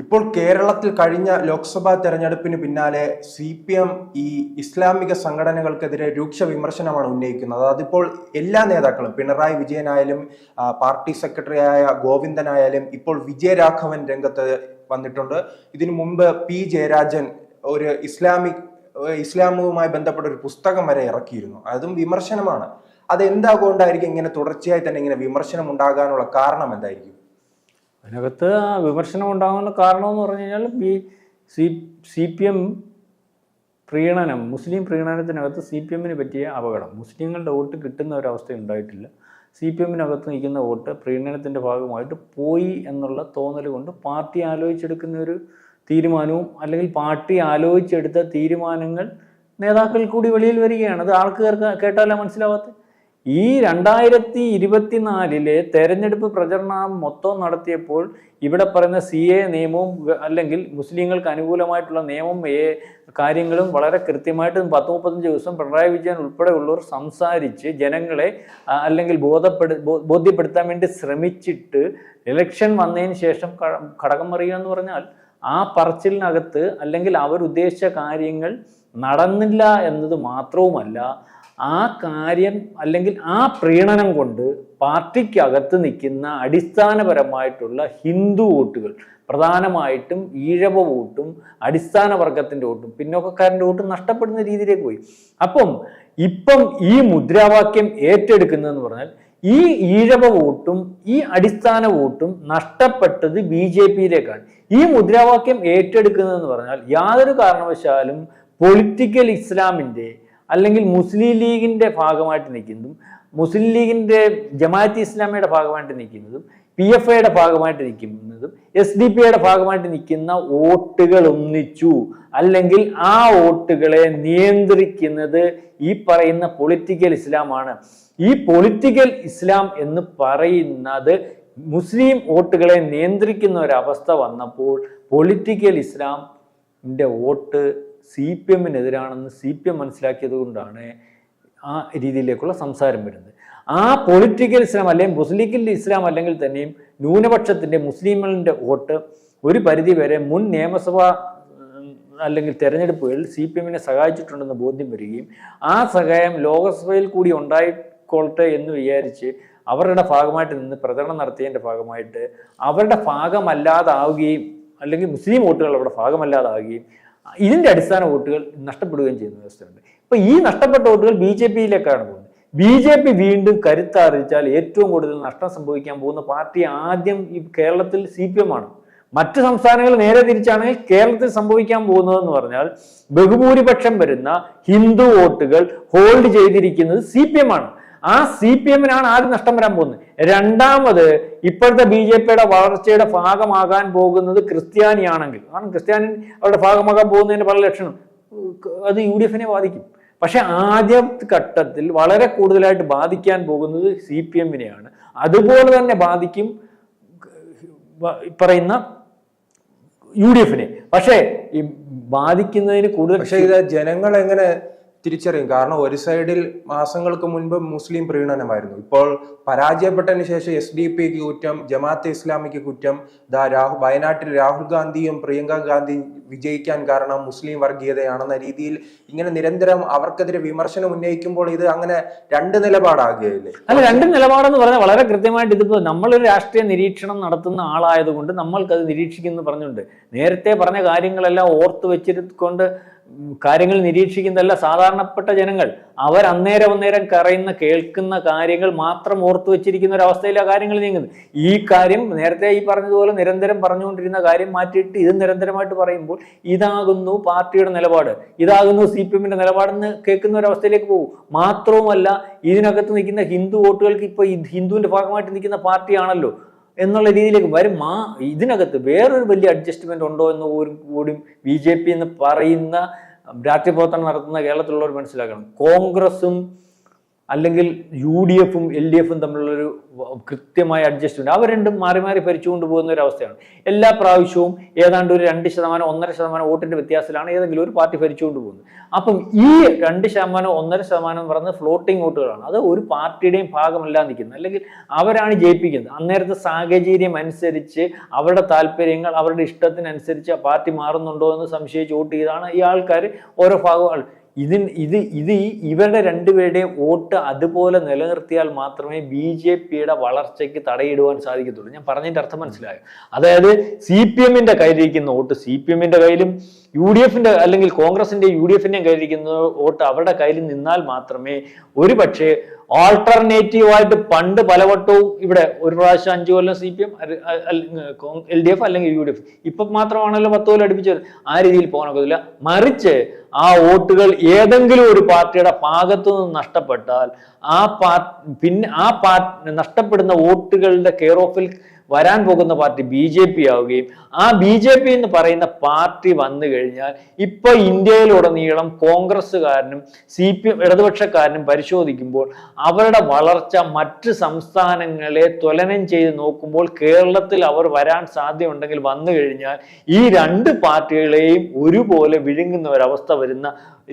ഇപ്പോൾ കേരളത്തിൽ കഴിഞ്ഞ ലോക്സഭാ തെരഞ്ഞെടുപ്പിന് പിന്നാലെ സി പി എം ഈ ഇസ്ലാമിക സംഘടനകൾക്കെതിരെ രൂക്ഷ വിമർശനമാണ് ഉന്നയിക്കുന്നത്. അതിപ്പോൾ എല്ലാ നേതാക്കളും പിണറായി വിജയനായാലും പാർട്ടി പാർട്ടി സെക്രട്ടറിയായ ഗോവിന്ദനായാലും ഇപ്പോൾ വിജയരാഘവൻ രംഗത്ത് വന്നിട്ടുണ്ട്. ഇതിനു മുമ്പ് പി ജയരാജൻ ഒരു ഇസ്ലാമിക് ഇസ്ലാമുമായി ബന്ധപ്പെട്ട ഒരു പുസ്തകം വരെ ഇറക്കിയിരുന്നു. അതും വിമർശനമാണ്. അത് എന്താകൊണ്ടായിരിക്കും ഇങ്ങനെ തുടർച്ചയായി തന്നെ ഇങ്ങനെ വിമർശനം ഉണ്ടാകാനുള്ള കാരണം എന്തായിരിക്കും? അതിനകത്ത് ആ വിമർശനം ഉണ്ടാകുന്ന കാരണമെന്ന് പറഞ്ഞു കഴിഞ്ഞാൽ ഈ സി സി പി എം പ്രീണനം മുസ്ലിം പ്രീണനത്തിനകത്ത് സി പി എമ്മിന് പറ്റിയ അപകടം. മുസ്ലിങ്ങളുടെ വോട്ട് കിട്ടുന്ന ഒരവസ്ഥ ഉണ്ടായിട്ടില്ല. സി പി എമ്മിനകത്ത് നിൽക്കുന്ന വോട്ട് പ്രീണനത്തിന്റെ ഭാഗമായിട്ട് പോയി എന്നുള്ള തോന്നൽ കൊണ്ട് പാർട്ടി ആലോചിച്ചെടുക്കുന്ന ഒരു തീരുമാനവും അല്ലെങ്കിൽ പാർട്ടി ആലോചിച്ചെടുത്ത തീരുമാനങ്ങൾ നേതാക്കൾ കൂടി വെളിയിൽ വരികയാണ്. അത് ആൾക്കാർക്ക് കേട്ടാലേ മനസ്സിലാവാത്ത ഈ രണ്ടായിരത്തി ഇരുപത്തിനാലിലെ തെരഞ്ഞെടുപ്പ് പ്രചരണം മൊത്തം നടത്തിയപ്പോൾ ഇവിടെ പറയുന്ന സി എ നിയമവും അല്ലെങ്കിൽ മുസ്ലിങ്ങൾക്ക് അനുകൂലമായിട്ടുള്ള നിയമം ഏ കാര്യങ്ങളും വളരെ കൃത്യമായിട്ട് പത്ത് മുപ്പത്തഞ്ച് ദിവസം പിണറായി വിജയൻ ഉൾപ്പെടെയുള്ളവർ സംസാരിച്ച് ജനങ്ങളെ അല്ലെങ്കിൽ ബോധപ്പെടു ബോധ്യപ്പെടുത്താൻ വേണ്ടി ശ്രമിച്ചിട്ട് ഇലക്ഷൻ വന്നതിന് ശേഷം ഘടകം അറിയുക എന്ന് പറഞ്ഞാൽ ആ പറച്ചിലിനകത്ത് അല്ലെങ്കിൽ അവരുദ്ദേശിച്ച കാര്യങ്ങൾ നടന്നില്ല എന്നത് മാത്രവുമല്ല ആ കാര്യം അല്ലെങ്കിൽ ആ പ്രീണനം കൊണ്ട് പാർട്ടിക്കകത്ത് നിൽക്കുന്ന അടിസ്ഥാനപരമായിട്ടുള്ള ഹിന്ദു വോട്ടുകൾ പ്രധാനമായിട്ടും ഈഴവ വോട്ടും അടിസ്ഥാന വർഗത്തിന്റെ വോട്ടും പിന്നോക്കക്കാരന്റെ വോട്ടും നഷ്ടപ്പെടുന്ന രീതിയിലേക്ക് പോയി. അപ്പം ഇപ്പം ഈ മുദ്രാവാക്യം ഏറ്റെടുക്കുന്നതെന്ന് പറഞ്ഞാൽ ഈ ഈഴവ വോട്ടും ഈ അടിസ്ഥാന വോട്ടും നഷ്ടപ്പെട്ടത് ബി ജെ പിയിലേക്കാണ്. ഈ മുദ്രാവാക്യം ഏറ്റെടുക്കുന്നതെന്ന് പറഞ്ഞാൽ യാതൊരു കാരണവശാലും പൊളിറ്റിക്കൽ ഇസ്ലാമിന്റെ അല്ലെങ്കിൽ മുസ്ലിം ലീഗിന്റെ ഭാഗമായിട്ട് നിൽക്കുന്നതും മുസ്ലിം ലീഗിന്റെ ജമാഅത്ത് ഇസ്ലാമിയുടെ ഭാഗമായിട്ട് നിൽക്കുന്നതും പി എഫ് ഐയുടെ ഭാഗമായിട്ട് നിൽക്കുന്നതും എസ് ഡി പി ഐയുടെ ഭാഗമായിട്ട് നിൽക്കുന്ന വോട്ടുകൾ ഒന്നിച്ചു. അല്ലെങ്കിൽ ആ വോട്ടുകളെ നിയന്ത്രിക്കുന്നത് ഈ പറയുന്ന പൊളിറ്റിക്കൽ ഇസ്ലാമാണ്. ഈ പൊളിറ്റിക്കൽ ഇസ്ലാം എന്ന് പറയുന്നത് മുസ്ലിം വോട്ടുകളെ നിയന്ത്രിക്കുന്ന ഒരവസ്ഥ വന്നപ്പോൾ പൊളിറ്റിക്കൽ ഇസ്ലാമിന്റെ വോട്ട് സി പി എമ്മിനെതിരാണെന്ന് സി പി എം മനസ്സിലാക്കിയത് കൊണ്ടാണ് ആ രീതിയിലേക്കുള്ള സംസാരം വരുന്നത്. ആ പൊളിറ്റിക്കൽ ഇസ്ലാം അല്ലെങ്കിൽ മുസ്ലിം ഇസ്ലാം അല്ലെങ്കിൽ തന്നെയും ന്യൂനപക്ഷത്തിന്റെ മുസ്ലിങ്ങളുടെ വോട്ട് ഒരു പരിധി വരെ മുൻ നിയമസഭാ അല്ലെങ്കിൽ തെരഞ്ഞെടുപ്പുകളിൽ സി പി എമ്മിനെ സഹായിച്ചിട്ടുണ്ടെന്ന് ബോധ്യം വരികയും ആ സഹായം ലോകസഭയിൽ കൂടി ഉണ്ടായിക്കൊള്ളട്ടെ എന്ന് വിചാരിച്ച് അവരുടെ ഭാഗമായിട്ട് നിന്ന് പ്രചരണം നടത്തിയതിന്റെ ഭാഗമായിട്ട് അവരുടെ ഭാഗമല്ലാതാവുകയും അല്ലെങ്കിൽ മുസ്ലിം വോട്ടുകൾ അവരുടെ ഭാഗമല്ലാതാവുകയും ഇതിന്റെ അടിസ്ഥാന വോട്ടുകൾ നഷ്ടപ്പെടുകയും ചെയ്യുന്ന വ്യവസ്ഥയുണ്ട് ഇപ്പൊ ഈ നഷ്ടപ്പെട്ട വോട്ടുകൾ ബി ജെ പിയിലേക്കാണ് പോകുന്നത്. ബി ജെ പി വീണ്ടും കരുത്താർജിച്ചാൽ ഏറ്റവും കൂടുതൽ നഷ്ടം സംഭവിക്കാൻ പോകുന്ന പാർട്ടി ആദ്യം ഈ കേരളത്തിൽ സി പി എം ആണ്. മറ്റ് സംസ്ഥാനങ്ങൾ നേരെ തിരിച്ചാണെങ്കിൽ കേരളത്തിൽ സംഭവിക്കാൻ പോകുന്നതെന്ന് പറഞ്ഞാൽ ബഹുഭൂരിപക്ഷം വരുന്ന ഹിന്ദു വോട്ടുകൾ ഹോൾഡ് ചെയ്തിരിക്കുന്നത് സി പി എം ആണ്. ആ സി പി എമ്മിനാണ് ആദ്യം നഷ്ടം വരാൻ പോകുന്നത്. രണ്ടാമത് ഇപ്പോഴത്തെ ബി ജെ പിയുടെ വളർച്ചയുടെ ഭാഗമാകാൻ പോകുന്നത് ക്രിസ്ത്യാനിയാണെങ്കിൽ. കാരണം ക്രിസ്ത്യാനി അവരുടെ ഭാഗമാകാൻ പോകുന്നതിന് പല ലക്ഷണം. അത് യു ഡി എഫിനെ ബാധിക്കും. പക്ഷെ ആദ്യ ഘട്ടത്തിൽ വളരെ കൂടുതലായിട്ട് ബാധിക്കാൻ പോകുന്നത് സി പി എമ്മിനെയാണ് അതുപോലെ തന്നെ ബാധിക്കും പറയുന്ന യു ഡി എഫിനെ. പക്ഷേ ഈ ബാധിക്കുന്നതിന് കൂടുതൽ പക്ഷേ ജനങ്ങൾ എങ്ങനെ തിരിച്ചറിയും. കാരണം ഒരു സൈഡിൽ മാസങ്ങൾക്ക് മുൻപ് മുസ്ലിം പ്രീണനമായിരുന്നു. ഇപ്പോൾ പരാജയപ്പെട്ടതിന് ശേഷം എസ് ഡി പിക്ക് കുറ്റം ജമാഅത്തെ ഇസ്ലാമിക്ക് കുറ്റം ദാ രാഹു വയനാട്ടിൽ രാഹുൽ ഗാന്ധിയും പ്രിയങ്ക ഗാന്ധിയും വിജയിക്കാൻ കാരണം മുസ്ലിം വർഗീയതയാണെന്ന രീതിയിൽ ഇങ്ങനെ നിരന്തരം അവർക്കെതിരെ വിമർശനം ഉന്നയിക്കുമ്പോൾ ഇത് അങ്ങനെ രണ്ട് നിലപാടാകുകയില്ലേ? അല്ല രണ്ട് നിലപാടെന്ന് പറഞ്ഞാൽ വളരെ കൃത്യമായിട്ട് ഇതിപ്പോൾ നമ്മളൊരു രാഷ്ട്രീയ നിരീക്ഷണം നടത്തുന്ന ആളായതുകൊണ്ട് നമ്മൾക്കത് നിരീക്ഷിക്കുന്നു പറഞ്ഞുണ്ട്. നേരത്തെ പറഞ്ഞ കാര്യങ്ങളെല്ലാം ഓർത്ത് വെച്ചിരിക്കൊണ്ട് കാര്യങ്ങൾ നിരീക്ഷിക്കുന്നതല്ല സാധാരണപ്പെട്ട ജനങ്ങൾ. അവർ അന്നേരം അന്നേരം കറയുന്ന കേൾക്കുന്ന കാര്യങ്ങൾ മാത്രം ഓർത്തു വെച്ചിരിക്കുന്ന ഒരു അവസ്ഥയിലാണ് കാര്യങ്ങൾ നീങ്ങുന്നത്. ഈ കാര്യം നേരത്തെ ഈ പറഞ്ഞതുപോലെ നിരന്തരം പറഞ്ഞുകൊണ്ടിരുന്ന കാര്യം മാറ്റിയിട്ട് ഇത് നിരന്തരമായിട്ട് പറയുമ്പോൾ ഇതാകുന്നു പാർട്ടിയുടെ നിലപാട്. ഇതാകുന്നു സി പി എമ്മിന്റെ നിലപാടെന്ന് കേൾക്കുന്ന ഒരു അവസ്ഥയിലേക്ക് പോകും. മാത്രവുമല്ല ഇതിനകത്ത് നിൽക്കുന്ന ഹിന്ദു വോട്ടുകൾക്ക് ഇപ്പോൾ ഹിന്ദുവിന്റെ ഭാഗമായിട്ട് നിൽക്കുന്ന പാർട്ടിയാണല്ലോ. എന്നുള്ള രീതിയിലേക്ക് വരും. മാ ഇതിനകത്ത് വേറൊരു വലിയ അഡ്ജസ്റ്റ്മെന്റ് ഉണ്ടോ എന്ന് പോലും കൂടി ബി ജെ പി എന്ന് പറയുന്ന രാഷ്ട്രീയ പ്രവർത്തനം നടത്തുന്ന കേരളത്തിലുള്ളവർ മനസ്സിലാക്കണം. കോൺഗ്രസും അല്ലെങ്കിൽ യു ഡി എഫും എൽ ഡി എഫും തമ്മിലുള്ളൊരു കൃത്യമായ അഡ്ജസ്റ്റ്മെന്റ്. അവർ രണ്ടും മാറി മാറി ഭരിച്ചുകൊണ്ട് പോകുന്ന ഒരു അവസ്ഥയാണ്. എല്ലാ പ്രാവശ്യവും ഏതാണ്ട് ഒരു രണ്ട് ശതമാനം ഒന്നര ശതമാനം വോട്ടിന്റെ വ്യത്യാസത്തിലാണ് ഏതെങ്കിലും ഒരു പാർട്ടി ഭരിച്ചുകൊണ്ട് പോകുന്നത്. അപ്പം ഈ രണ്ട് ശതമാനം ഒന്നര ശതമാനം എന്ന് പറയുന്നത് ഫ്ലോട്ടിംഗ് വോട്ടുകളാണ്. അത് ഒരു പാർട്ടിയുടെയും ഭാഗമല്ലാതെ നിൽക്കുന്നത് അല്ലെങ്കിൽ അവരാണ് ജയിപ്പിക്കുന്നത്. അന്നേരത്തെ സാഹചര്യം അനുസരിച്ച് അവരുടെ താല്പര്യങ്ങൾ അവരുടെ ഇഷ്ടത്തിനനുസരിച്ച് ആ പാർട്ടി മാറുന്നുണ്ടോ എന്ന് സംശയിച്ച് വോട്ട് ചെയ്താണ് ഈ ആൾക്കാർ ഓരോ ഭാഗങ്ങൾ ഇതിൻ ഇത് ഇത് ഇവരുടെ രണ്ടുപേരുടെയും വോട്ട് അതുപോലെ നിലനിർത്തിയാൽ മാത്രമേ ബി ജെ പിയുടെ വളർച്ചയ്ക്ക് തടയിടുവാൻ സാധിക്കത്തുള്ളൂ. ഞാൻ പറഞ്ഞതിന്റെ അർത്ഥം മനസ്സിലായോ? അതായത് സി പി എമ്മിന്റെ കയ്യിലിരിക്കുന്ന വോട്ട് സി പി എമ്മിന്റെ കയ്യിലും യു ഡി എഫിന്റെ അല്ലെങ്കിൽ കോൺഗ്രസിന്റെ യു ഡി എഫിന്റെയും കയ്യിലിരിക്കുന്ന വോട്ട് അവരുടെ കയ്യിൽ നിന്നാൽ മാത്രമേ ഒരു പക്ഷേ ആൾട്ടർനേറ്റീവായിട്ട് പണ്ട് പലവട്ടവും ഇവിടെ ഒരു പ്രാവശ്യം അഞ്ചു കൊല്ലം C P M L D F അല്ലെങ്കിൽ യു ഡി എഫ് ഇപ്പം മാത്രമാണല്ലോ പത്ത് കൊല്ലം അടുപ്പിച്ചത്. ആ രീതിയിൽ പോകാനൊക്കത്തില്ല. മറിച്ച് ആ വോട്ടുകൾ ഏതെങ്കിലും ഒരു പാർട്ടിയുടെ ഭാഗത്തു നിന്ന് നഷ്ടപ്പെട്ടാൽ ആ പാ പിന്നെ ആ പാർ നഷ്ടപ്പെടുന്ന വോട്ടുകളുടെ കെയർ ഓഫിൽ വരാൻ പോകുന്ന പാർട്ടി ബി ജെ പി ആവുകയും ആ ബി ജെ പി എന്ന് പറയുന്ന പാർട്ടി വന്നു കഴിഞ്ഞാൽ ഇപ്പൊ ഇന്ത്യയിലുടനീളം കോൺഗ്രസ്സുകാരനും സി പി എം ഇടതുപക്ഷക്കാരനും പരിശോധിക്കുമ്പോൾ അവരുടെ വളർച്ച മറ്റ് സംസ്ഥാനങ്ങളെ തുലനം ചെയ്ത് നോക്കുമ്പോൾ കേരളത്തിൽ അവർ വരാൻ സാധ്യതയുണ്ടെങ്കിൽ വന്നു കഴിഞ്ഞാൽ ഈ രണ്ട് പാർട്ടികളെയും ഒരുപോലെ വിഴുങ്ങുന്ന ഒരവസ്ഥ വരുന്ന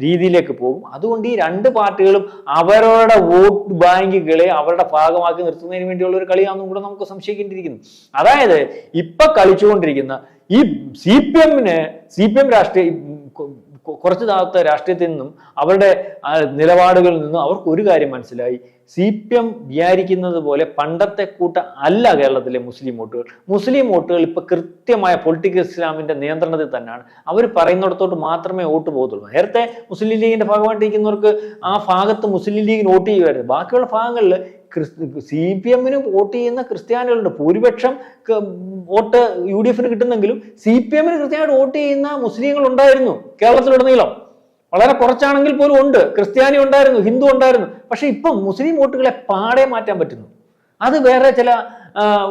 രീതിയിലേക്ക് പോകും. അതുകൊണ്ട് ഈ രണ്ട് പാർട്ടികളും അവരുടെ വോട്ട് ബാങ്കുകളെ അവരുടെ ഭാഗമാക്കി നിർത്തുന്നതിന് വേണ്ടിയുള്ള ഒരു കളിയാണെന്നും കൂടെ നമുക്ക് സംശയിക്കേണ്ടിയിരിക്കുന്നു. അതായത് ഇപ്പൊ കളിച്ചുകൊണ്ടിരിക്കുന്ന ഈ സി പി എമ്മിന് സി പി എം രാഷ്ട്രീയ കുറച്ച് നാളത്തെ രാഷ്ട്രീയത്തിൽ നിന്നും അവരുടെ നിലപാടുകളിൽ നിന്നും അവർക്ക് ഒരു കാര്യം മനസ്സിലായി. സി പി എം വിചാരിക്കുന്നത് പോലെ പണ്ടത്തെ കൂട്ട അല്ല കേരളത്തിലെ മുസ്ലിം വോട്ടുകൾ. മുസ്ലിം വോട്ടുകൾ ഇപ്പൊ കൃത്യമായ പൊളിറ്റിക്കൽ ഇസ്ലാമിന്റെ നിയന്ത്രണത്തിൽ തന്നെയാണ്. അവർ പറയുന്നിടത്തോട്ട് മാത്രമേ വോട്ട് പോകത്തുള്ളൂ. നേരത്തെ മുസ്ലിം ലീഗിന്റെ ഭാഗമായിട്ട് ഇരിക്കുന്നവർക്ക് ആ ഭാഗത്ത് മുസ്ലിം ലീഗിന് വോട്ട് ചെയ്യുമായിരുന്നു. ബാക്കിയുള്ള ഭാഗങ്ങളിൽ സി പി എമ്മിന് വോട്ട് ചെയ്യുന്ന ക്രിസ്ത്യാനികളുണ്ട്. ഭൂരിപക്ഷം വോട്ട് യു ഡി എഫിന് കിട്ടുന്നെങ്കിലും സി പി എമ്മിന് കൃത്യമായിട്ട് വോട്ട് ചെയ്യുന്ന മുസ്ലിങ്ങൾ ഉണ്ടായിരുന്നു കേരളത്തിലുടനീളം. വളരെ കുറച്ചാണെങ്കിൽ പോലും ഉണ്ട്. ക്രിസ്ത്യാനി ഉണ്ടായിരുന്നു ഹിന്ദു ഉണ്ടായിരുന്നു. പക്ഷെ ഇപ്പം മുസ്ലിം വോട്ടുകളെ പാടെ മാറ്റാൻ പറ്റുന്നു. അത് വേറെ ചില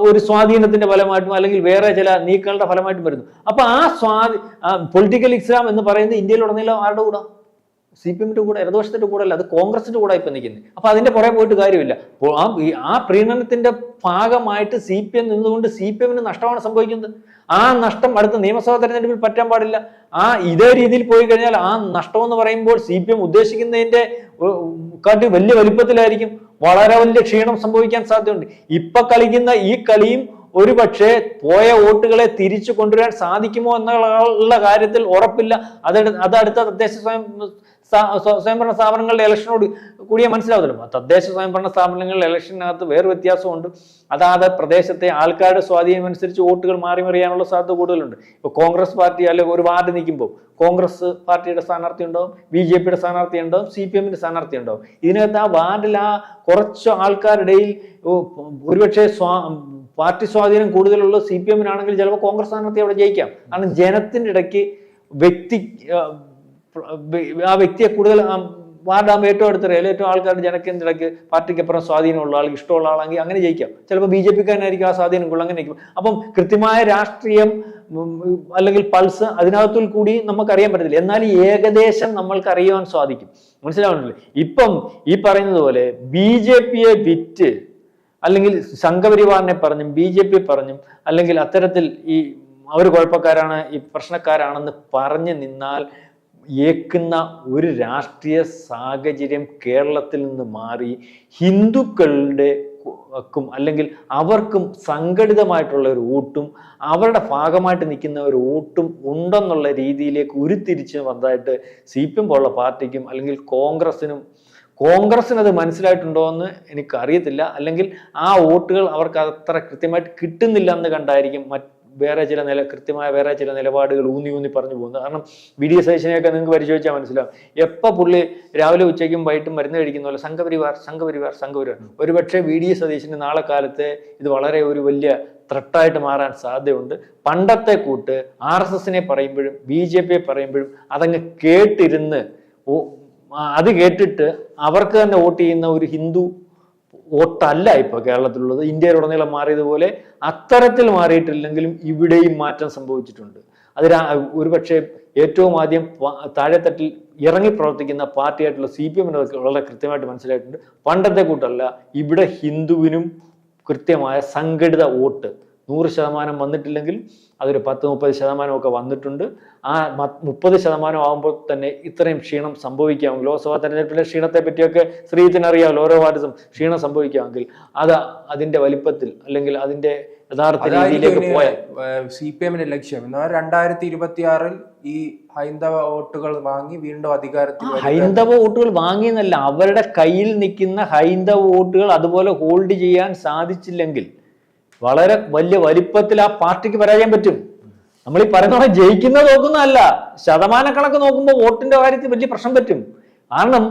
ഒരു സ്വാധീനത്തിന്റെ ഫലമായിട്ടും അല്ലെങ്കിൽ വേറെ ചില നീക്കങ്ങളുടെ ഫലമായിട്ടും വരുന്നു. അപ്പൊ ആ സ്വാധീ പൊളിറ്റിക്കൽ ഇസ്ലാം എന്ന് പറയുന്നത് ഇന്ത്യയിലുടനീളം ആരുടെ കൂടെ? സി പി എമ്മിന്റെ കൂടെ ഇടതുപക്ഷത്തിന്റെ കൂടെ അല്ല അത് കോൺഗ്രസിന്റെ കൂടെ ഇപ്പൊ നിൽക്കുന്നത് അപ്പൊ അതിന്റെ പുറകെ പോയിട്ട് കാര്യമില്ല. ആ ആ പ്രീണനത്തിന്റെ ഭാഗമായിട്ട് സി പി എം നിന്നുകൊണ്ട് സി പി എമ്മിന് നഷ്ടമാണ് സംഭവിക്കുന്നത്. ആ നഷ്ടം അടുത്ത നിയമസഭാ തെരഞ്ഞെടുപ്പിൽ പറ്റാൻ പാടില്ല. ആ ഇതേ രീതിയിൽ പോയി കഴിഞ്ഞാൽ ആ നഷ്ടം എന്ന് പറയുമ്പോൾ സി പി എം ഉദ്ദേശിക്കുന്നതിന്റെ കാട്ടി വലിയ വലിപ്പത്തിലായിരിക്കും. വളരെ വലിയ ക്ഷീണം സംഭവിക്കാൻ സാധ്യതയുണ്ട്. ഇപ്പൊ കളിക്കുന്ന ഈ കളിയും ഒരു പക്ഷേ പോയ വോട്ടുകളെ തിരിച്ചു കൊണ്ടുവരാൻ സാധിക്കുമോ എന്നുള്ള കാര്യത്തിൽ ഉറപ്പില്ല. അത് അത് അടുത്ത തദ്ദേശ സ്വയം സ്വയംഭരണ സ്ഥാപനങ്ങളുടെ ഇലക്ഷനോട് കൂടിയേ മനസ്സിലാവത്തുള്ളൂ. തദ്ദേശ സ്വയംഭരണ സ്ഥാപനങ്ങളുടെ ഇലക്ഷനകത്ത് വേറെ വ്യത്യാസമുണ്ട്. അതാത് പ്രദേശത്തെ ആൾക്കാരുടെ സ്വാധീനം അനുസരിച്ച് വോട്ടുകൾ മാറി മറിയാനുള്ള സാധ്യത കൂടുതലുണ്ട്. ഇപ്പൊ കോൺഗ്രസ് പാർട്ടി അല്ലെങ്കിൽ ഒരു വാർഡ് നിൽക്കുമ്പോൾ കോൺഗ്രസ് പാർട്ടിയുടെ സ്ഥാനാർത്ഥി ഉണ്ടാവും ബി ജെ പിയുടെ സ്ഥാനാർത്ഥി ഉണ്ടാവും സി പി എമ്മിന്റെ സ്ഥാനാർത്ഥി ഉണ്ടാവും. ഇതിനകത്ത് ആ വാർഡിൽ ആ കുറച്ച് ആൾക്കാരുടെയിൽ ഒരുപക്ഷെ സ്വാ പാർട്ടി സ്വാധീനം കൂടുതലുള്ള സി പി എമ്മിനാണെങ്കിൽ ചിലപ്പോൾ കോൺഗ്രസ് സ്ഥാനാർത്ഥി അവിടെ ജയിക്കാം. കാരണം ജനത്തിന്റെ ഇടയ്ക്ക് വ്യക്തി ആ, വ്യക്തിയെ കൂടുതൽ വാർഡാകുമ്പോൾ ഏറ്റവും അടുത്തറിയാം ഏറ്റവും ആൾക്കാരുടെ പാർട്ടിക്ക് പാർട്ടിക്കപ്പുറം സ്വാധീനമുള്ള ആൾ ഇഷ്ടമുള്ള ആളാണെങ്കിൽ അങ്ങനെ ജയിക്കാം. ചിലപ്പോൾ ബി ജെ പിക്കാരനായിരിക്കും ആ സ്വാധീനം കൊള്ളും അങ്ങനെ ആയിരിക്കും അപ്പം കൃത്യമായ രാഷ്ട്രീയം അല്ലെങ്കിൽ പൾസ് അതിനകത്തിൽ കൂടി നമുക്കറിയാൻ പറ്റത്തില്ല. എന്നാൽ ഈ ഏകദേശം നമ്മൾക്ക് അറിയാൻ സാധിക്കും. മനസ്സിലാവുന്നില്ലേ ഇപ്പം ഈ പറയുന്നത് പോലെ ബി ജെ പിയെ വിറ്റ് അല്ലെങ്കിൽ സംഘപരിവാറിനെ പറഞ്ഞും ബി ജെ പി പറഞ്ഞും അല്ലെങ്കിൽ അത്തരത്തിൽ ഈ അവർ കുഴപ്പക്കാരാണ് ഈ പ്രശ്നക്കാരാണെന്ന് പറഞ്ഞു നിന്നാൽ ഏക്കുന്ന ഒരു രാഷ്ട്രീയ സാഹചര്യം കേരളത്തിൽ നിന്ന് മാറി ഹിന്ദുക്കളുടെ ക്കും അല്ലെങ്കിൽ അവർക്കും സംഘടിതമായിട്ടുള്ള ഒരു വോട്ടും അവരുടെ ഭാഗമായിട്ട് നിൽക്കുന്ന ഒരു വോട്ടും ഉണ്ടെന്നുള്ള രീതിയിലേക്ക് ഉരുത്തിരിച്ച് വന്നതായിട്ട് സി പി എം പോലുള്ള പാർട്ടിക്കും അല്ലെങ്കിൽ കോൺഗ്രസിനും കോൺഗ്രസിന് അത് മനസ്സിലായിട്ടുണ്ടോ എന്ന് എനിക്കറിയത്തില്ല. അല്ലെങ്കിൽ ആ വോട്ടുകൾ അവർക്ക് അത്ര കൃത്യമായിട്ട് കിട്ടുന്നില്ല എന്ന് കണ്ടായിരിക്കും മറ്റ് വേറെ ചില നില കൃത്യമായ വേറെ ചില നിലപാടുകൾ ഊന്നി ഊന്നി പറഞ്ഞു പോകുന്നത് കാരണം വി ഡി സതീശനെയൊക്കെ നിങ്ങൾക്ക് പരിശോധിച്ചാൽ മനസ്സിലാവും. എപ്പോൾ പുള്ളി രാവിലെ ഉച്ചയ്ക്കും വൈകിട്ടും മരുന്ന് കഴിക്കുന്ന പോലെ സംഘപരിവാർ സംഘപരിവാർ സംഘപരിവാർ. ഒരുപക്ഷെ വി ഡി സതീശന് നാളെ കാലത്ത് ഇത് വളരെ ഒരു വലിയ ത്രട്ടായിട്ട് മാറാൻ സാധ്യതയുണ്ട്. പണ്ടത്തെ കൂട്ട് ആർ എസ് എസിനെ പറയുമ്പോഴും ബി ജെ പിയെ പറയുമ്പോഴും അതങ്ങ് കേട്ടിരുന്ന് അത് കേട്ടിട്ട് അവർക്ക് തന്നെ വോട്ട് ചെയ്യുന്ന ഒരു ഹിന്ദു വോട്ടല്ല ഇപ്പൊ കേരളത്തിലുള്ളത്. ഇന്ത്യയിലുടനീളം മാറിയതുപോലെ അത്തരത്തിൽ മാറിയിട്ടില്ലെങ്കിലും ഇവിടെയും മാറ്റം സംഭവിച്ചിട്ടുണ്ട്. അത് ഒരു ഒരുപക്ഷെ ഏറ്റവും ആദ്യം താഴെത്തട്ടിൽ ഇറങ്ങി പ്രവർത്തിക്കുന്ന പാർട്ടിയായിട്ടുള്ള സി പി എമ്മിന് വളരെ കൃത്യമായിട്ട് മനസ്സിലായിട്ടുണ്ട്. പണ്ടത്തെ കൂട്ടല്ല ഇവിടെ ഹിന്ദുവിനും കൃത്യമായ സംഘടിത വോട്ട്. നൂറ് ശതമാനം വന്നിട്ടില്ലെങ്കിൽ അതൊരു പത്ത് മുപ്പത് ശതമാനമൊക്കെ വന്നിട്ടുണ്ട്. ആ മുപ്പത് ശതമാനം ആകുമ്പോൾ തന്നെ ഇത്രയും ക്ഷീണം സംഭവിക്കാമെങ്കിൽ ലോക്സഭാ തെരഞ്ഞെടുപ്പിലെ ക്ഷീണത്തെ പറ്റിയൊക്കെ അറിയാമല്ലോ ഓരോ വാർഡും ക്ഷീണം സംഭവിക്കാമെങ്കിൽ. അത് അതിന്റെ വലിപ്പത്തിൽ അല്ലെങ്കിൽ അതിന്റെ യഥാർത്ഥ രീതിയിലേക്ക് പോയാൽ. സി പി എമ്മിന്റെ ലക്ഷ്യം രണ്ടായിരത്തി ഇരുപത്തി ആറിൽ ഈ ഹൈന്ദവ വോട്ടുകൾ വാങ്ങി വീണ്ടും അധികാരത്തിൽ ഹൈന്ദവ വോട്ടുകൾ വാങ്ങിയെന്നല്ല അവരുടെ കയ്യിൽ നിൽക്കുന്ന ഹൈന്ദവ വോട്ടുകൾ അതുപോലെ ഹോൾഡ് ചെയ്യാൻ സാധിച്ചില്ലെങ്കിൽ വളരെ വലിയ വലിപ്പത്തിൽ ആ പാർട്ടിക്ക് പരാജയം പറ്റും. നമ്മൾ ഈ പറയുന്ന ജയിക്കുന്ന നോക്കുന്നതല്ല. ശതമാനക്കണക്ക് നോക്കുമ്പോൾ വോട്ടിന്റെ കാര്യത്തിൽ വലിയ പ്രശ്നം പറ്റും. കാരണം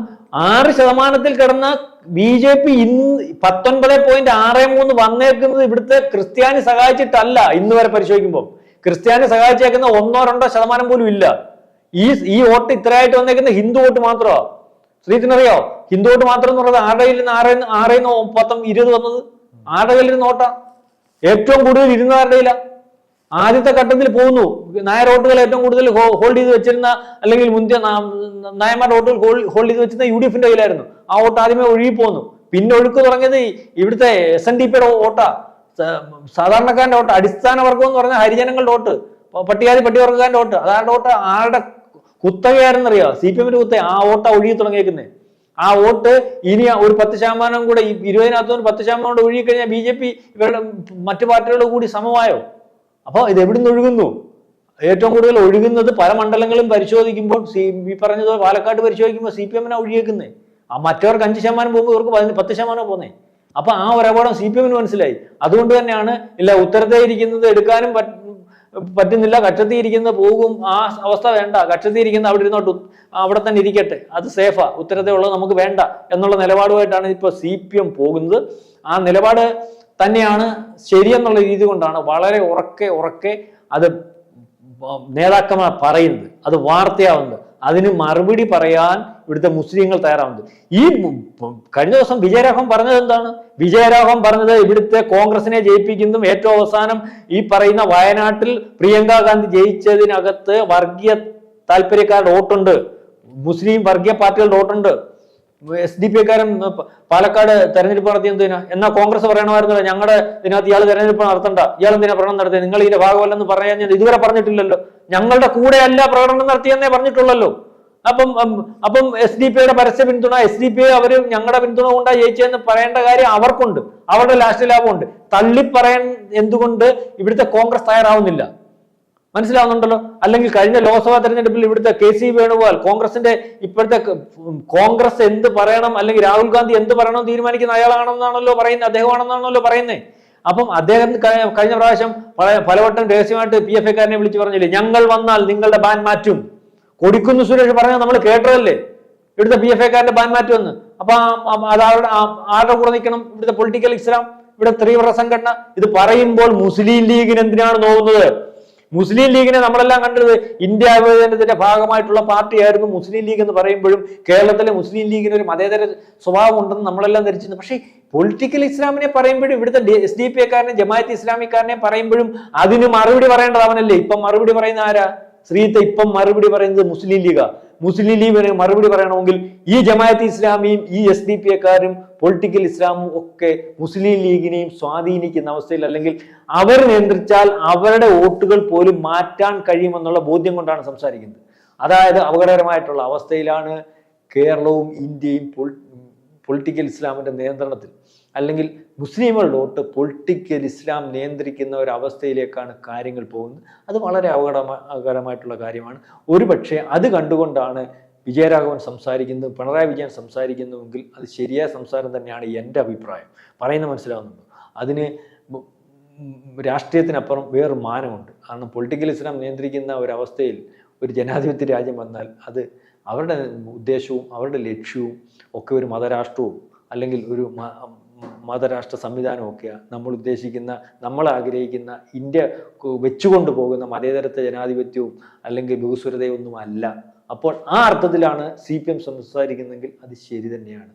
ആറ് ശതമാനത്തിൽ കിടന്ന ബി ജെ പി ഇന്ന് പത്തൊൻപത് പോയിന്റ് ആറ് മൂന്ന് വന്നേക്കുന്നത് ഇവിടുത്തെ ക്രിസ്ത്യാനി സഹായിച്ചിട്ടല്ല ഇന്ന് വരെ പരിശോധിക്കുമ്പോൾ ക്രിസ്ത്യാനി സഹായിച്ചേക്കുന്ന ഒന്നോ രണ്ടോ ശതമാനം പോലും ഇല്ല. ഈ ഈ വോട്ട് ഇത്രയായിട്ട് വന്നേക്കുന്ന ഹിന്ദു വോട്ട് മാത്രമോ. അറിയോ ഹിന്ദു വോട്ട് മാത്രം എന്ന് പറയുന്നത് ആരുടെ കയ്യിൽ നിന്ന് ആറ് ആറിൽ നിന്ന് പത്തും ഇരുപത് വന്നത്? ആരുടെ കയ്യിൽ നിന്ന് നോട്ടാ? ഏറ്റവും കൂടുതൽ ഇരുന്നവരുടെ ആരുടെയില്ല ആദ്യത്തെ ഘട്ടത്തിൽ പോകുന്നു. നായർ വോട്ടുകൾ ഏറ്റവും കൂടുതൽ ഹോൾഡ് ചെയ്ത് വെച്ചിരുന്ന അല്ലെങ്കിൽ മുന്തിയ നാ- നായന്മാരുടെ വോട്ടുകൾ ഹോൾഡ് ചെയ്ത് വെച്ചിരുന്ന യു ഡി എഫിന്റെ കയ്യിലായിരുന്നു. ആ വോട്ട് ആദ്യമേ ഒഴുകി പോന്നു. പിന്നെ ഒഴുക്ക് തുടങ്ങിയത് ഇവിടുത്തെ എസ് എൻ ഡി പിയുടെ വോട്ടാ. സാധാരണക്കാരന്റെ വോട്ട് അടിസ്ഥാന വർഗം എന്ന് പറഞ്ഞാൽ ഹരിജനങ്ങളുടെ വോട്ട് പട്ടികാതി പട്ടികവർഗക്കാരന്റെ വോട്ട്. അതാരുടെ വോട്ട് ആരുടെ കുത്തകയായിരുന്നറിയോ? സി പി എമ്മിന്റെ കുത്തക ആ വോട്ടാ ഒഴുകി തുടങ്ങിയേക്കുന്നത് ആ വോട്ട് ഇനി ഒരു പത്ത് ശതമാനം കൂടെ ഈ ഇരുപതിനകത്ത് നിന്ന് പത്ത് ശതമാനം കൂടെ ഒഴുകിക്കഴിഞ്ഞാൽ ബി ജെ പി ഇവരുടെ മറ്റു പാർട്ടികളോട് കൂടി സമമായോ? അപ്പോൾ ഇത് എവിടുന്ന് ഒഴുകുന്നു? ഏറ്റവും കൂടുതൽ ഒഴുകുന്നത് പല മണ്ഡലങ്ങളും പരിശോധിക്കുമ്പോൾ സി ഈ പറഞ്ഞതുപോലെ പാലക്കാട് പരിശോധിക്കുമ്പോൾ സി പി എമ്മിനാണ് ഒഴുകിയേക്കുന്നത് ആ മറ്റവർക്ക് അഞ്ച് ശതമാനം പോകുമ്പോൾ ഇവർക്ക് പത്ത് ശതമാനം പോകുന്നേ. അപ്പൊ ആ ഒരു സി പി എമ്മിന് മനസ്സിലായി. അതുകൊണ്ട് തന്നെയാണ് ഇല്ല ഉത്തരത്തെ ഇരിക്കുന്നത് എടുക്കാനും പറ്റുന്നില്ല കക്ഷത്തി ഇരിക്കുന്നത് പോകും ആ അവസ്ഥ വേണ്ട. കക്ഷത്തി ഇരിക്കുന്ന അവിടെ ഇരുന്നോട്ട് അവിടെ തന്നെ ഇരിക്കട്ടെ. അത് സേഫാ ഉത്തരത്തെ നമുക്ക് വേണ്ട എന്നുള്ള നിലപാടുമായിട്ടാണ് ഇപ്പോൾ സി പി എം പോകുന്നത്. ആ നിലപാട് തന്നെയാണ് ശരിയെന്നുള്ള രീതി കൊണ്ടാണ് വളരെ ഉറക്കെ ഉറക്കെ അത് നേതാക്കന്മാർ പറയുന്നത്. അത് വാർത്തയാവുന്നത്. അതിന് മറുപടി പറയാൻ ഇവിടുത്തെ മുസ്ലിങ്ങൾ തയ്യാറാവുന്നത്. ഈ കഴിഞ്ഞ ദിവസം വിജയരാഘവൻ പറഞ്ഞത് എന്താണ്? വിജയരാഘവൻ പറഞ്ഞത് ഇവിടുത്തെ കോൺഗ്രസിനെ ജയിപ്പിക്കുന്നതും ഏറ്റവും അവസാനം ഈ പറയുന്ന വയനാട്ടിൽ പ്രിയങ്ക ഗാന്ധി ജയിച്ചതിനകത്ത് വർഗീയ താല്പര്യക്കാരുടെ വോട്ടുണ്ട്. മുസ്ലിം വർഗീയ പാർട്ടികൾ ഡോട്ടുണ്ട് എസ് ഡി പി കാരൻ പാലക്കാട് തെരഞ്ഞെടുപ്പ് നടത്തിയ എന്നാ കോൺഗ്രസ് പറയണമായിരുന്നല്ലോ ഞങ്ങളുടെ ഇതിനകത്ത് ഇയാൾ തെരഞ്ഞെടുപ്പ് നടത്തണ്ട. ഇയാൾ എന്തിനാ പ്രകടനം നടത്തിയത് നിങ്ങൾ ഇതിന്റെ ഭാഗമല്ലെന്ന് പറയാൻ ഞാൻ ഇതുവരെ പറഞ്ഞിട്ടില്ലല്ലോ. ഞങ്ങളുടെ കൂടെയല്ല പ്രകടനം നടത്തിയെന്നേ പറഞ്ഞിട്ടുള്ളല്ലോ. അപ്പം അപ്പം എസ് ഡി പിയുടെ പരസ്യ പിന്തുണ എസ് ഡി പി അവർ ഞങ്ങളുടെ പിന്തുണ കൊണ്ടാ ജയിച്ചതെന്ന് പറയേണ്ട കാര്യം അവർക്കുണ്ട്. അവരുടെ ലാസ്റ്റ് ലാഭമുണ്ട്. തള്ളിപ്പറയാൻ എന്തുകൊണ്ട് ഇവിടുത്തെ കോൺഗ്രസ് തയ്യാറാവുന്നില്ല? മനസ്സിലാവുന്നുണ്ടല്ലോ? അല്ലെങ്കിൽ കഴിഞ്ഞ ലോക്സഭാ തെരഞ്ഞെടുപ്പിൽ ഇവിടുത്തെ കെ സി വേണുഗോപാൽ കോൺഗ്രസിന്റെ ഇപ്പോഴത്തെ കോൺഗ്രസ് എന്ത് പറയണം അല്ലെങ്കിൽ രാഹുൽ ഗാന്ധി എന്ത് പറയണം തീരുമാനിക്കുന്ന അയാളാണെന്നാണല്ലോ പറയുന്നത് അദ്ദേഹമാണെന്നാണല്ലോ പറയുന്നത്. അപ്പം അദ്ദേഹം കഴിഞ്ഞ പ്രാവശ്യം പലവട്ടം രഹസ്യമായിട്ട് പി എഫ് എക്കാരനെ വിളിച്ച് പറഞ്ഞില്ലേ ഞങ്ങൾ വന്നാൽ നിങ്ങളുടെ ബാൻ മാറ്റും. കൊടിക്കുന്നു സുരേഷ് പറഞ്ഞാൽ നമ്മൾ കേട്ടതല്ലേ? ഇവിടുത്തെ പി എഫ് എക്കാരന്റെ ബാൻ മാറ്റുമെന്ന്. അപ്പൊ അത് ആരുടെ ആരുടെ കൂടെ നിൽക്കണം? ഇവിടുത്തെ പൊളിറ്റിക്കൽ ഇസ്ലാം ഇവിടെ തീവ്ര സംഘടന ഇത് പറയുമ്പോൾ മുസ്ലിം ലീഗിന് എന്തിനാണ് നോക്കുന്നത് മുസ്ലിം ലീഗിനെ നമ്മളെല്ലാം കണ്ടത് ഇന്ത്യ വിഭജനത്തിന്റെ ഭാഗമായിട്ടുള്ള പാർട്ടിയായിരുന്നു മുസ്ലിം ലീഗ് എന്ന് പറയുമ്പോഴും കേരളത്തിലെ മുസ്ലിം ലീഗിന് ഒരു മതേതര സ്വഭാവം ഉണ്ടെന്ന് നമ്മളെല്ലാം ധരിച്ചിരുന്നു. പക്ഷേ പൊളിറ്റിക്കൽ ഇസ്ലാമിനെ പറയുമ്പോഴും ഇവിടുത്തെ എസ് ഡി പി എക്കാരനെ ജമാഅത്ത് ഇസ്ലാമിക്കാരനെ പറയുമ്പോഴും അതിന് മറുപടി പറയേണ്ടത് അവനല്ലേ? ഇപ്പം മറുപടി പറയുന്ന ആരാ? സ്ത്രീത്തെ ഇപ്പം മറുപടി പറയുന്നത് മുസ്ലിം ലീഗാ. മുസ്ലിം ലീഗിന് മറുപടി പറയണമെങ്കിൽ ഈ ജമാഅത്ത് ഇസ്ലാമിയും ഈ എസ് ഡി പി എക്കാരും പൊളിറ്റിക്കൽ ഇസ്ലാമും ഒക്കെ മുസ്ലിം ലീഗിനെയും സ്വാധീനിക്കുന്ന അവസ്ഥയിൽ അല്ലെങ്കിൽ അവർ നിയന്ത്രിച്ചാൽ അവരുടെ വോട്ടുകൾ പോലും മാറ്റാൻ കഴിയുമെന്നുള്ള ബോധ്യം കൊണ്ടാണ് സംസാരിക്കുന്നത്. അതായത് അപകടകരമായിട്ടുള്ള അവസ്ഥയിലാണ് കേരളവും ഇന്ത്യയും പൊളിറ്റിക്കൽ ഇസ്ലാമിന്റെ നിയന്ത്രണത്തിൽ അല്ലെങ്കിൽ മുസ്ലിമുകളുടെ വോട്ട് പൊളിറ്റിക്കൽ ഇസ്ലാം നിയന്ത്രിക്കുന്ന ഒരവസ്ഥയിലേക്കാണ് കാര്യങ്ങൾ പോകുന്നത്. അത് വളരെ അപകടകരമായിട്ടുള്ള കാര്യമാണ്. ഒരുപക്ഷെ അത് കണ്ടുകൊണ്ടാണ് വിജയരാഘവൻ സംസാരിക്കുന്നത് പിണറായി വിജയൻ സംസാരിക്കുന്നുവെങ്കിൽ അത് ശരിയായ സംസാരം തന്നെയാണ് എന്റെ അഭിപ്രായം. പറയുന്നത് മനസ്സിലാവുന്നുണ്ട്? അതിന് രാഷ്ട്രീയത്തിനപ്പുറം വേറൊരു മാനമുണ്ട്. കാരണം പൊളിറ്റിക്കൽ ഇസ്ലാം നിയന്ത്രിക്കുന്ന ഒരവസ്ഥയിൽ ഒരു ജനാധിപത്യ രാജ്യം വന്നാൽ അത് അവരുടെ ഉദ്ദേശവും അവരുടെ ലക്ഷ്യവും ഒക്കെ ഒരു മതരാഷ്ട്രവും അല്ലെങ്കിൽ ഒരു മതരാഷ്ട്ര ഒക്കെയാണ് നമ്മൾ ഉദ്ദേശിക്കുന്ന നമ്മൾ ആഗ്രഹിക്കുന്ന ഇന്ത്യ വെച്ചുകൊണ്ട് പോകുന്ന മതേതരത്തെ ജനാധിപത്യവും അല്ലെങ്കിൽ ബഹുസ്വരതയും ഒന്നും അല്ല. അപ്പോൾ ആ അർത്ഥത്തിലാണ് സി പി എം സംസാരിക്കുന്നതെങ്കിൽ അത് ശരി തന്നെയാണ്.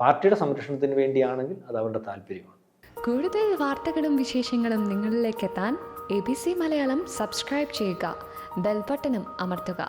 പാർട്ടിയുടെ സംരക്ഷണത്തിന് വേണ്ടിയാണെങ്കിൽ അത് അവരുടെ താല്പര്യമാണ്. കൂടുതൽ വാർത്തകളും വിശേഷങ്ങളും നിങ്ങളിലേക്ക് എത്താൻ A B C Malayalam subscribe ചെയ്യുക. ബെൽബട്ടനും അമർത്തുക.